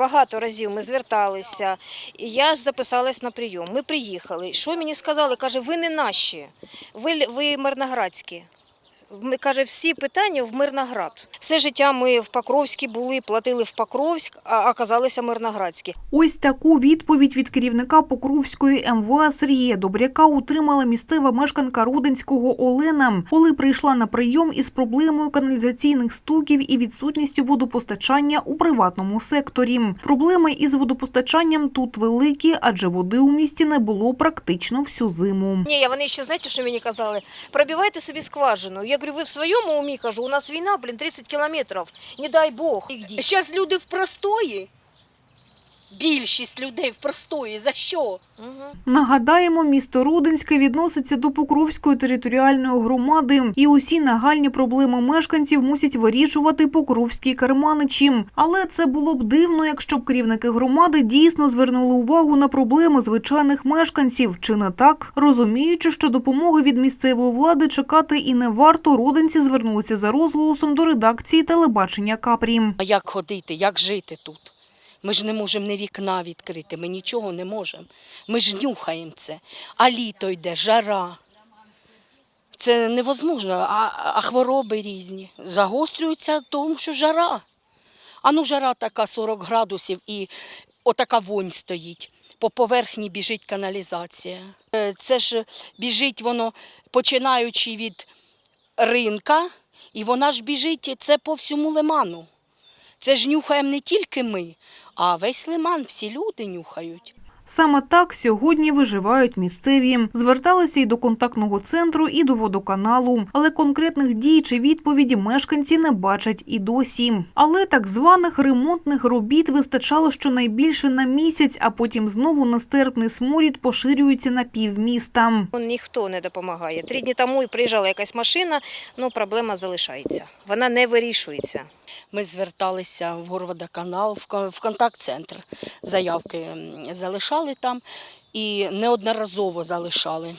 багато разів ми зверталися. І я ж записалась на прийом. Ми приїхали. Що мені сказали? Каже, ви не наші, ви, ви мирноградські. Ми каже, всі питання в Мирноград. Все життя ми в Покровській були, платили в Покровськ, а оказалися Мирноградські. Ось таку відповідь від керівника Покровської МВА Сергія Добряка отримала місцева мешканка Рудинського Олена, коли прийшла на прийом із проблемою каналізаційних стоків і відсутністю водопостачання у приватному секторі. Проблеми із водопостачанням тут великі, адже води у місті не було практично всю зиму. Ні, вони ще знаєте, що мені казали? Пробивайте собі скважину. Говорю, вы в своєму уме, кажу, у нас війна, блін, 30 кілометрів. Не дай Бог. Сейчас. Люди в простої. Більшість людей в простої. За що? Нагадаємо, місто Рудинське відноситься до Покровської територіальної громади, і усі нагальні проблеми мешканців мусять вирішувати покровські керманичі. Але це було б дивно, якщо б керівники громади дійсно звернули увагу на проблеми звичайних мешканців. Чи не так? Розуміючи, що допомоги від місцевої влади чекати і не варто, рудинці звернулися за розголосом до редакції телебачення Капрі. А як ходити, як жити тут? Ми ж не можемо ні вікна відкрити, ми нічого не можемо. Ми ж нюхаємо це. А літо йде, жара. Це невозможно, а, а хвороби різні. Загострюються тому, що жара. А ну жара така 40 градусів і отака вонь стоїть. По поверхні біжить каналізація. Е, Це ж біжить воно, починаючи від ринка, і вона ж біжить це по всьому лиману. Це ж нюхаємо не тільки ми, а весь лиман, всі люди нюхають. Саме так сьогодні виживають місцеві. Зверталися і до контактного центру, і до водоканалу. Але конкретних дій чи відповіді мешканці не бачать і досі. Але так званих ремонтних робіт вистачало щонайбільше на місяць, а потім знову нестерпний сморід поширюється на півміста. Ніхто не допомагає. Три дні тому і приїжджала якась машина, ну проблема залишається. Вона не вирішується. Ми зверталися в Горводоканал, в контакт-центр. Заявки залишали там і неодноразово залишали.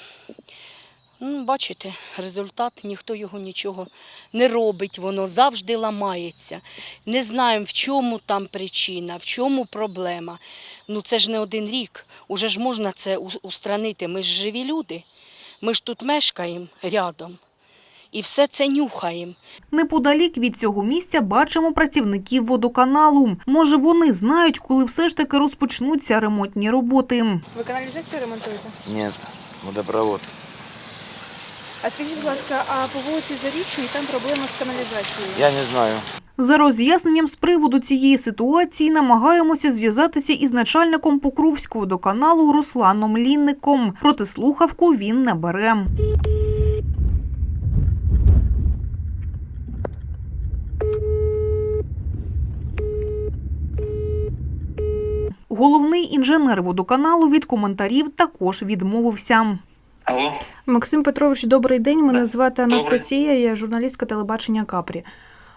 Ну, бачите, результат, ніхто його нічого не робить, воно завжди ламається. Не знаємо, в чому там причина, в чому проблема. Ну це ж не один рік. Уже ж можна це устранити. Ми ж живі люди. Ми ж тут мешкаємо рядом. І все це нюхаємо. Неподалік від цього місця бачимо працівників водоканалу. Може, вони знають, коли все ж таки розпочнуться ремонтні роботи. Ви каналізацію ремонтуєте? Нет, водопровод. А скажіть, будь ласка, а по вулиці Зарічній там проблема з каналізацією? Я не знаю. За роз'ясненням з приводу цієї ситуації намагаємося зв'язатися із начальником Покровського водоканалу Русланом Лінником. Проте слухавку він не бере. Головний інженер водоканалу від коментарів також відмовився. Алло, Максим Петрович, добрий день. Мене звати Анастасія, я журналістка телебачення Капрі.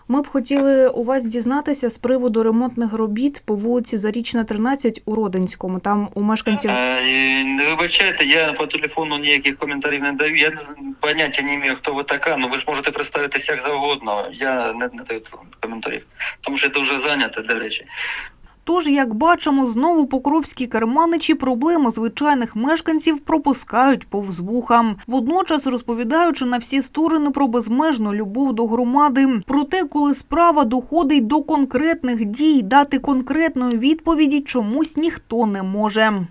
Ми б хотіли у вас дізнатися з приводу ремонтних робіт по вулиці Зарічна, 13 у Родинському. Там у мешканців Е, не вибачайте, я по телефону ніяких коментарів не даю. Я не з- поняття не маю, хто ви така. Ну ви ж можете представитися як завгодно. Я не, не даю коментарів, тому що я дуже зайнятий, до речі. Тож, як бачимо, знову покровські керманичі проблеми звичайних мешканців пропускають повз вуха. Водночас розповідаючи на всі сторони про безмежну любов до громади. Проте, коли справа доходить до конкретних дій, дати конкретної відповіді чомусь ніхто не може.